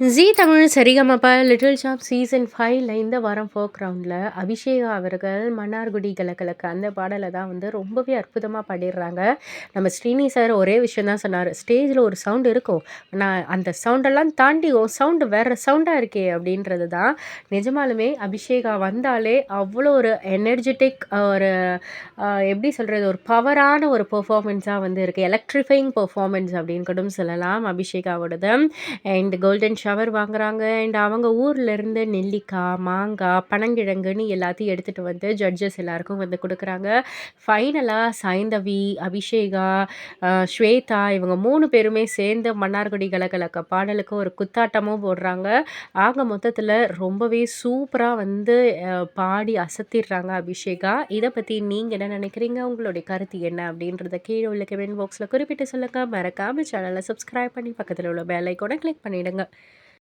Zee Tamil Saregamapa little champs season ஃபைவ்ல இந்த வாரம் ஃபோக் ரவுண்டில் அபிஷேகா அவர்கள் மன்னார்குடி கலக்கலக்கு அந்த பாடலை தான் வந்து ரொம்பவே அற்புதமாக பாடிடுறாங்க. நம்ம ஸ்ரீனி சார் ஒரே விஷயம் தான் சொன்னார் ஸ்டேஜில் ஒரு சவுண்ட் இருக்கும். நான் அந்த சவுண்டெல்லாம் தாண்டி ஓ சவுண்டு வேறு சவுண்டாக இருக்கே அப்படின்றது தான். நிஜமாலுமே அபிஷேகா வந்தாலே அவ்வளோ ஒரு எனர்ஜெட்டிக் ஒரு எப்படி சொல்கிறது ஒரு பவரான ஒரு பெர்ஃபார்மன்ஸாக வந்து இருக்குது எலக்ட்ரிஃபைங் பெர்ஃபார்மன்ஸ் அப்படின்னு கூட சொல்லலாம் அபிஷேகாவோடது. அண்ட் கோல்டன் ஷவர் வாங்குறாங்க. அண்ட் அவங்க ஊர்லேருந்து நெல்லிக்காய் மாங்காய் பனங்கிழங்குன்னு எல்லாத்தையும் எடுத்துகிட்டு வந்து ஜட்ஜஸ் எல்லாருக்கும் வந்து கொடுக்குறாங்க. ஃபைனலாக சைந்தவி அபிஷேகா ஸ்வேதா இவங்க மூணு பேருமே சேர்ந்து மன்னார்குடி கலகலக்க பாடலுக்கு ஒரு குத்தாட்டமும் போடுறாங்க. ஆக மொத்தத்தில் ரொம்பவே சூப்பராக வந்து பாடி அசத்திடுறாங்க அபிஷேகா. இதை பற்றி நீங்கள் என்ன நினைக்கிறீங்க? உங்களுடைய கருத்து என்ன? அப்படின்றத கீழே உள்ள கமெண்ட் பாக்ஸில் குறிப்பிட்டு சொல்லுங்கள் மறக்காமல் சேனலை சப்ஸ்கிரைப் பண்ணி பக்கத்தில் உள்ள பெல் ஐக்கோனை கிளிக் பண்ணிவிடுங்க